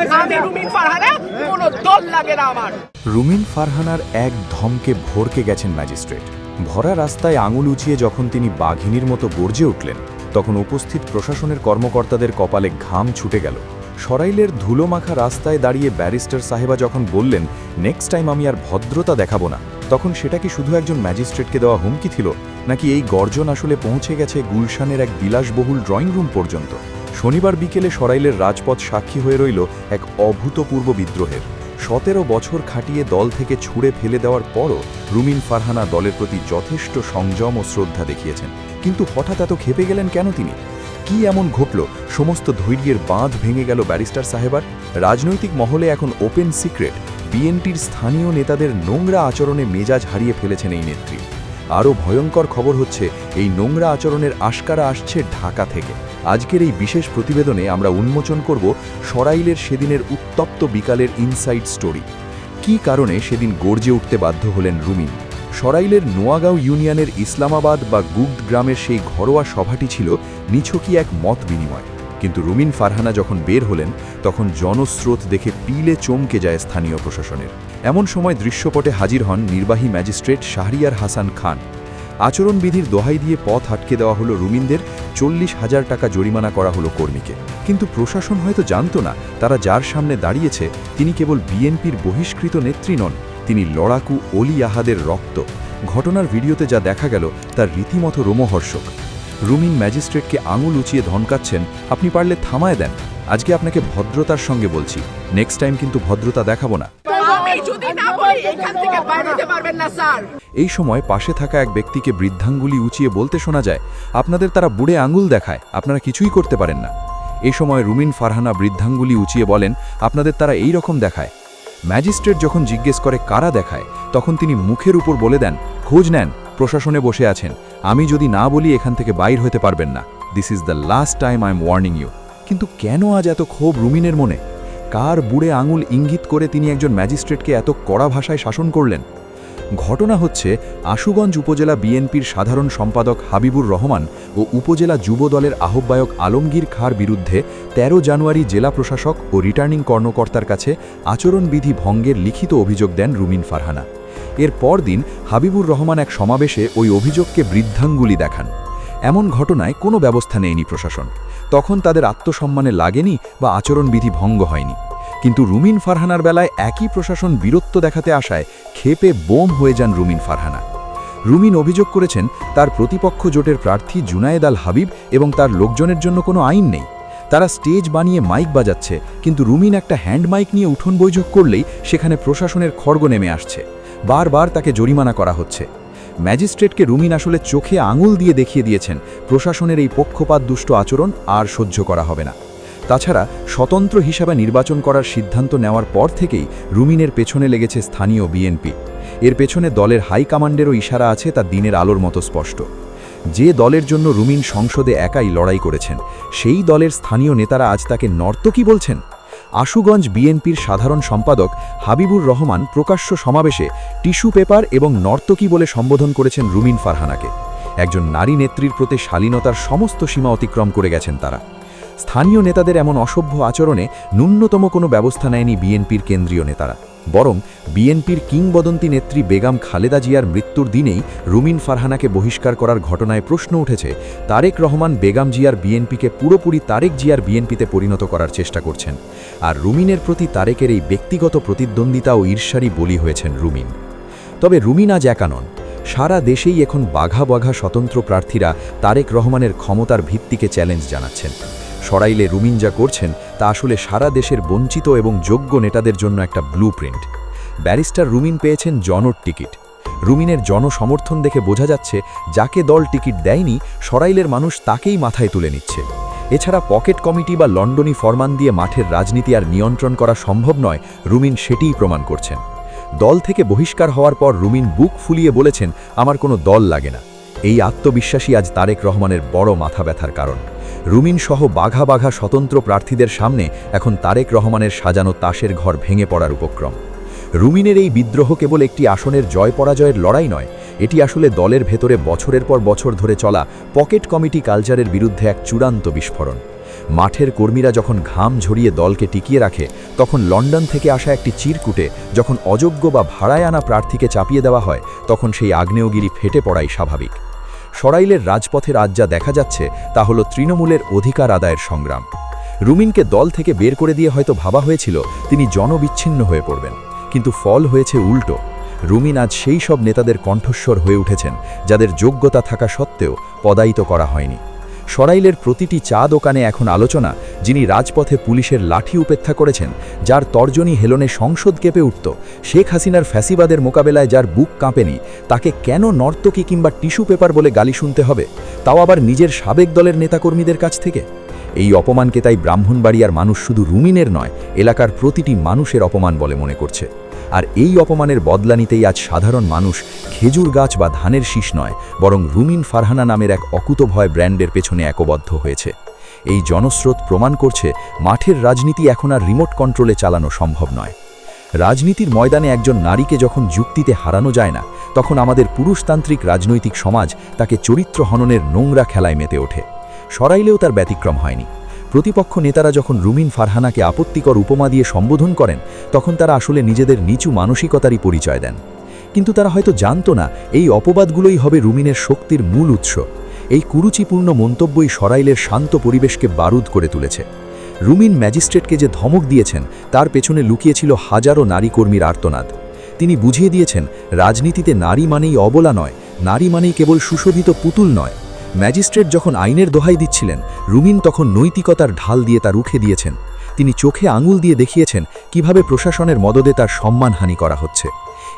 রুমিন রুমিন ফারহানার এক ধমকে ভরকে গেছেন ম্যাজিস্ট্রেট। ভরা রাস্তায় আঙুল উঁচিয়ে যখন তিনি বাঘিনীর মতো গর্জে উঠলেন, তখন উপস্থিত প্রশাসনের কর্মকর্তাদের কপালে ঘাম ছুটে গেল। সরাইলের ধুলোমাখা রাস্তায় দাঁড়িয়ে ব্যারিস্টার সাহেবা যখন বললেন, নেক্সট টাইম আমি আর ভদ্রতা দেখাবো না, তখন সেটা কি শুধু একজন ম্যাজিস্ট্রেটকে দেওয়া হুমকি ছিল, নাকি এই গর্জন আসলে পৌঁছে গেছে গুলশানের এক বিলাসবহুল ড্রয়িং রুম পর্যন্ত? শনিবার বিকেলে সরাইলের রাজপথ সাক্ষী হয়ে রইল এক অভূতপূর্ব বিদ্রোহের। সতেরো বছর খাটিয়ে দল থেকে ছুঁড়ে ফেলে দেওয়ার পরও রুমিন ফারহানা দলের প্রতি যথেষ্ট সংযম ও শ্রদ্ধা দেখিয়েছেন। কিন্তু হঠাৎ এত খেপে গেলেন কেন তিনি? কি এমন ঘটল? সমস্ত ধৈর্যের বাঁধ ভেঙে গেল ব্যারিস্টার সাহেবার। রাজনৈতিক মহলে এখন ওপেন সিক্রেট। বিএনপির স্থানীয় নেতাদের নোংরা আচরণে মেজাজ হারিয়ে ফেলেছেন এই নেত্রী। আরও ভয়ঙ্কর খবর হচ্ছে, এই নোংরা আচরণের আশকারা আসছে ঢাকা থেকে। আজকের এই বিশেষ প্রতিবেদনে আমরা উন্মোচন করব সরাইলের সেদিনের উত্তপ্ত বিকালের ইনসাইড স্টোরি। কী কারণে সেদিন গর্জে উঠতে বাধ্য হলেন রুমিন? সরাইলের নোয়াগাঁও ইউনিয়নের ইসলামাবাদ বা গুগড গ্রামের সেই ঘরোয়া সভাটি ছিল নিছকই এক মত বিনিময়। কিন্তু রুমিন ফারহানা যখন বের হলেন, তখন জনস্রোত দেখে পিলে চমকে যায় স্থানীয় প্রশাসনের। এমন সময় দৃশ্যপটে হাজির হন নির্বাহী ম্যাজিস্ট্রেট শাহরিয়ার হাসান খান। আচরণবিধির দোহাই দিয়ে পথ আটকে দেওয়া হলো রুমিনদের, চল্লিশ হাজার টাকা জরিমানা করা হলো কর্মীকে। কিন্তু প্রশাসন হয়তো জানত না, তারা যার সামনে দাঁড়িয়েছে, তিনি কেবল বিএনপির বহিষ্কৃত নেত্রী নন, তিনি লড়াকু অলি আহাদের রক্ত। ঘটনার ভিডিওতে যা দেখা গেল, তার রীতিমতো রোমহর্ষক। রুমিন ম্যাজিস্ট্রেটকে আঙুল উঁচিয়ে ধনকাচ্ছেন আপনি পারলে থামায় দেন। আজকে আপনাকে ভদ্রতার সঙ্গে বলছি। নেক্সট টাইম কিন্তু ভদ্রতা দেখাবো না। এই সময় পাশে থাকা এক ব্যক্তিকে বৃদ্ধাঙ্গুলি উঁচিয়ে বলতে শোনা যায়, আপনাদের তারা বুড়ে আঙুল দেখায়, আপনারা কিছুই করতে পারেন না। এই সময় রুমিন ফারহানা বৃদ্ধাঙ্গুলি উঁচিয়ে বলেন, আপনাদের তারা এই রকম দেখায়। ম্যাজিস্ট্রেট যখন জিজ্ঞেস করে কারা দেখায়, তখন তিনি মুখের উপর বলে দেন, খোঁজ নেন, প্রশাসনে বসে আছেন। আমি যদি না বলি, এখান থেকে বাইর হতে পারবেন না। This is the last time I am warning you কিন্তু কেন আজ এত ক্ষোভ রুমিনের মনে? কার বুড়ে আঙুল ইঙ্গিত করে তিনি একজন ম্যাজিস্ট্রেটকে এত কড়া ভাষায় শাসন করলেন? ঘটনা হচ্ছে, আশুগঞ্জ উপজেলা বিএনপির সাধারণ সম্পাদক হাবিবুর রহমান ও উপজেলা যুব দলের আহ্বায়ক আলমগীর খাঁর বিরুদ্ধে ১৩ জানুয়ারি জেলা প্রশাসক ও রিটার্নিং কর্মকর্তার কাছে আচরণবিধি ভঙ্গের লিখিত অভিযোগ দেন রুমিন ফারহানা। এর পরদিন হাবিবুর রহমান এক সমাবেশে ওই অভিযোগকে বৃদ্ধাঙ্গুলি দেখান। এমন ঘটনায় কোনো ব্যবস্থা নেয়নি প্রশাসন। তখন তাদের আত্মসম্মানে লাগেনি বা আচরণবিধি ভঙ্গ হয়নি। কিন্তু রুমিন ফারহানার বেলায় একই প্রশাসন বীরত্ব দেখাতে আসায় ক্ষেপে বোম হয়ে যান রুমিন ফারহানা। রুমিন অভিযোগ করেছেন, তার প্রতিপক্ষ জোটের প্রার্থী জুনায়েদ আল হাবিব এবং তার লোকজনের জন্য কোনো আইন নেই। তারা স্টেজ বানিয়ে মাইক বাজাচ্ছে, কিন্তু রুমিন একটা হ্যান্ড মাইক নিয়ে উঠোন বৈঠক করলেই সেখানে প্রশাসনের খড়গ নেমে আসছে। বারবার তাকে জরিমানা করা হচ্ছে। ম্যাজিস্ট্রেটকে রুমিন আসলে চোখে আঙুল দিয়ে দেখিয়ে দিয়েছেন, প্রশাসনের এই পক্ষপাত দুষ্ট আচরণ আর সহ্য করা হবে না। তাছাড়া স্বতন্ত্র হিসাবে নির্বাচন করার সিদ্ধান্ত নেওয়ার পর থেকেই রুমিনের পেছনে লেগেছে স্থানীয় বিএনপি। এর পেছনে দলের হাইকমান্ডেরও ইশারা আছে তা দিনের আলোর মতো স্পষ্ট। যে দলের জন্য রুমিন সংসদে একাই লড়াই করেছেন, সেই দলের স্থানীয় নেতারা আজ তাকে নর্তকী বলছেন? আশুগঞ্জ বিএনপির সাধারণ সম্পাদক হাবিবুর রহমান প্রকাশ্য সমাবেশে টিস্যু পেপার এবং নর্তকী বলে সম্বোধন করেছেন রুমিন ফারহানাকে। একজন নারী নেত্রীর প্রতি শালীনতার সমস্ত সীমা অতিক্রম করে গেছেন তারা। স্থানীয় নেতাদের এমন অসভ্য আচরণে ন্যূনতম কোনো ব্যবস্থা নেয়নি বিএনপির কেন্দ্রীয় নেতারা। বরং বিএনপির কিংবদন্তি নেত্রী বেগম খালেদা জিয়ার মৃত্যুর দিনেই রুমিন ফারহানাকে বহিষ্কার করার ঘটনায় প্রশ্ন উঠেছে, তারেক রহমান বেগম জিয়ার বিএনপিকে পুরোপুরি তারেক জিয়ার বিএনপিতে পরিণত করার চেষ্টা করছেন। আর রুমিনের প্রতি তারেকের এই ব্যক্তিগত প্রতিদ্বন্দ্বিতা ও ঈর্ষারই বলি হয়েছেন রুমিন। তবে রুমিন আজ একা নন। সারা দেশেই এখন বাঘা বাঘা স্বতন্ত্র প্রার্থীরা তারেক রহমানের ক্ষমতার ভিত্তিকে চ্যালেঞ্জ জানাচ্ছেন। সরাইলে রুমিন যা করছেন তা আসলে সারা দেশের বঞ্চিত এবং যোগ্য নেতাদের জন্য একটা ব্লু প্রিন্ট ব্যারিস্টার রুমিন পেয়েছেন জনর টিকিট। রুমিনের জনসমর্থন দেখে বোঝা যাচ্ছে, যাকে দল টিকিট দেয়নি, সরাইলের মানুষ তাকেই মাথায় তুলে নিচ্ছে। এছাড়া পকেট কমিটি বা লন্ডনী ফরমান দিয়ে মাঠের রাজনীতি আর নিয়ন্ত্রণ করা সম্ভব নয়, রুমিন সেটিই প্রমাণ করছেন। দল থেকে বহিষ্কার হওয়ার পর রুমিন বুক ফুলিয়ে বলেছেন, আমার কোনো দল লাগে না। এই আত্মবিশ্বাসী আজ তারেক রহমানের বড় মাথা ব্যথার কারণ। রুমিন সহ বাঘা বাঘা স্বতন্ত্র প্রার্থীদের সামনে এখন তারেক রহমানের সাজানো তাসের ঘর ভেঙে পড়ার উপক্রম। রুমিনের এই বিদ্রোহ কেবল একটি আসনের জয় পরাজয়ের লড়াই নয়, এটি আসলে দলের ভেতরে বছরের পর বছর ধরে চলা পকেট কমিটি কালচারের বিরুদ্ধে এক চূড়ান্ত বিস্ফোরণ। মাঠের কর্মীরা যখন ঘাম ঝরিয়ে দলকে টিকিয়ে রাখে, তখন লন্ডন থেকে আসা একটি চিরকুটে যখন অযোগ্য বা ভাড়ায় আনা প্রার্থীকে চাপিয়ে দেওয়া হয়, তখন সেই আগ্নেয়গিরি ফেটে পড়াই স্বাভাবিক। সরাইলের রাজপথের আজ যা দেখা যাচ্ছে, তা হল তৃণমূলের অধিকার আদায়ের সংগ্রাম। রুমিনকে দল থেকে বের করে দিয়ে হয়তো ভাবা হয়েছিল, তিনি জনবিচ্ছিন্ন হয়ে পড়বেন। কিন্তু ফল হয়েছে উল্টো। রুমিন আজ সেই সব নেতাদের কণ্ঠস্বর হয়ে উঠেছেন, যাদের যোগ্যতা থাকা সত্ত্বেও পদায়িত করা হয়নি। সরাইলের প্রতিটি চা দোকানে এখন আলোচনা, যিনি রাজপথে পুলিশের লাঠি উপেক্ষা করেছেন, যার তর্জনী হেলনে সংসদ কেঁপে উঠত, শেখ হাসিনার ফ্যাসিবাদের মোকাবেলায় যার বুক কাঁপেনি, তাকে কেন নর্তকী কিংবা টিস্যু পেপার বলে গালি শুনতে হবে, তাও আবার নিজের সাবেক দলের নেতাকর্মীদের কাছ থেকে? এই অপমানকে তাই ব্রাহ্মণবাড়িয়ার মানুষ শুধু রুমিনের নয়, এলাকার প্রতিটি মানুষের অপমান বলে মনে করছে। আর এই অপমানের বদলা নিতেই আজ সাধারণ মানুষ খেজুর গাছ বা ধানের শীষ নয়, বরং রুমিন ফারহানা নামের এক অকুতভয় ব্র্যান্ডের পেছনে একবদ্ধ হয়েছে। এই জনস্রোত প্রমাণ করছে মাঠের রাজনীতি এখন আর রিমোট কন্ট্রোলে চালানো সম্ভব নয়। রাজনীতির ময়দানে একজন নারীকে যখন যুক্তিতে হারানো যায় না, তখন আমাদের পুরুষতান্ত্রিক রাজনৈতিক সমাজ তাকে চরিত্র হননের নোংরা খেলায় মেতে ওঠে। সরাইলেও তার ব্যতিক্রম হয়নি। প্রতিপক্ষ নেতারা যখন রুমিন ফারহানাকে আপত্তিকর উপমা দিয়ে সম্বোধন করেন, তখন তারা আসলে নিজেদের নিচু মানসিকতারই পরিচয় দেন। কিন্তু তারা হয়তো জানতো না, এই অপবাদগুলোই হবে রুমিনের শক্তির মূল উৎস। এই কুরুচিপূর্ণ মন্তব্যই সরাইলের শান্ত পরিবেশকে বারুদ করে তুলেছে। রুমিন ম্যাজিস্ট্রেটকে যে ধমক দিয়েছেন, তার পেছনে লুকিয়েছিল হাজারো নারী কর্মীর আর্তনাদ। তিনি বুঝিয়ে দিয়েছেন, রাজনীতিতে নারী মানেই অবলা নয়, নারী মানেই কেবল সুশোভিত পুতুল নয়। ম্যাজিস্ট্রেট যখন আইনের দোহাই দিচ্ছিলেন, রুমিন তখন নৈতিকতার ঢাল দিয়ে তা রুখে দিয়েছেন। তিনি চোখে আঙুল দিয়ে দেখিয়েছেন কীভাবে প্রশাসনের মদদে তার সম্মানহানি করা হচ্ছে।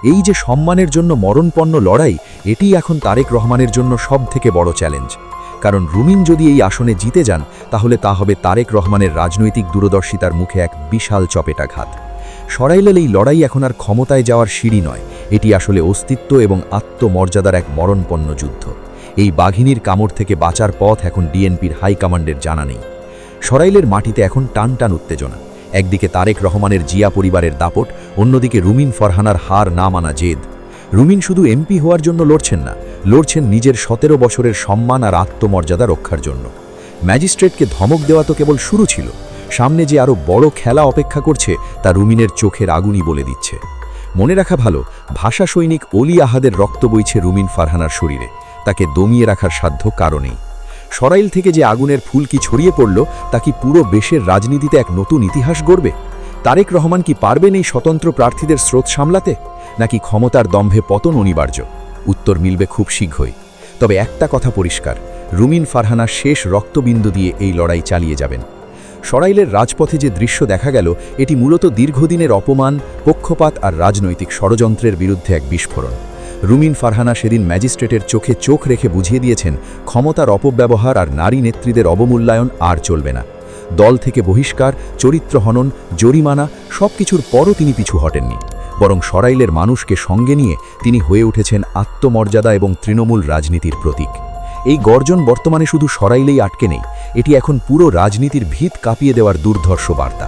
এই যে সম্মানের জন্য মরণপন্ন লড়াই, এটি এখন তারেক রহমানের জন্য সব থেকে বড় চ্যালেঞ্জ। কারণ রুমিন যদি এই আসনে জিতে যান, তাহলে তা হবে তারেক রহমানের রাজনৈতিক দূরদর্শিতার মুখে এক বিশাল চপেটাঘাত। সরাইলেল এই লড়াই এখন আর ক্ষমতায় যাওয়ার সিঁড়ি নয়, এটি আসলে অস্তিত্ব এবং আত্মমর্যাদার এক মরণপন্ন যুদ্ধ। এই বাঘিনীর কামড় থেকে বাঁচার পথ এখন ডিএনপির হাইকমান্ডের জানা নেই। সরাইলের মাটিতে এখন টান টান উত্তেজনা। একদিকে তারেক রহমানের জিয়া পরিবারের দাপট, অন্যদিকে রুমিন ফরহানার হার না মানা জেদ। রুমিন শুধু এমপি হওয়ার জন্য লড়ছেন না, লড়ছেন নিজের সতেরো বছরের সম্মান আর আত্মমর্যাদা রক্ষার জন্য। ম্যাজিস্ট্রেটকে ধমক দেওয়া তো কেবল শুরু ছিল। সামনে যে আরও বড় খেলা অপেক্ষা করছে, তা রুমিনের চোখের আগুনই বলে দিচ্ছে। মনে রাখা ভালো, ভাষা সৈনিক অলি আহাদের রক্ত বইছে রুমিন ফারহানার শরীরে। তাকে দমিয়ে রাখার সাধ্য কারণেই। সরাইল থেকে যে আগুনের ফুলকি ছড়িয়ে পড়ল, তা কি পুরো দেশের রাজনীতিতে এক নতুন ইতিহাস গড়বে? তারেক রহমান কি পারবেন এই স্বতন্ত্র প্রার্থীদের স্রোত সামলাতে? নাকি ক্ষমতার দম্ভে পতন অনিবার্য? উত্তর মিলবে খুব শীঘ্রই। তবে একটা কথা পরিষ্কার, রুমিন ফারহানা শেষ রক্তবিন্দু দিয়ে এই লড়াই চালিয়ে যাবেন। সরাইলের রাজপথে যে দৃশ্য দেখা গেল, এটি মূলত দীর্ঘদিনের অপমান, পক্ষপাত আর রাজনৈতিক ষড়যন্ত্রের বিরুদ্ধে এক বিস্ফোরণ। রুমিন ফারহানা সেদিন ম্যাজিস্ট্রেটের চোখে চোখ রেখে বুঝিয়ে দিয়েছেন, ক্ষমতার অপব্যবহার আর নারী নেত্রীদের অবমূল্যায়ন আর চলবে না। দল থেকে বহিষ্কার, চরিত্র হনন, জরিমানা সব কিছুর পরও তিনি পিছু হটেননি। বরং সরাইলের মানুষকে সঙ্গে নিয়ে তিনি হয়ে উঠেছেন আত্মমর্যাদা এবং তৃণমূল রাজনীতির প্রতীক। এই গর্জন বর্তমানে শুধু সরাইলেই আটকে নেই, এটি এখন পুরো রাজনীতির ভিত কাঁপিয়ে দেওয়ার দুর্ধর্ষ বার্তা।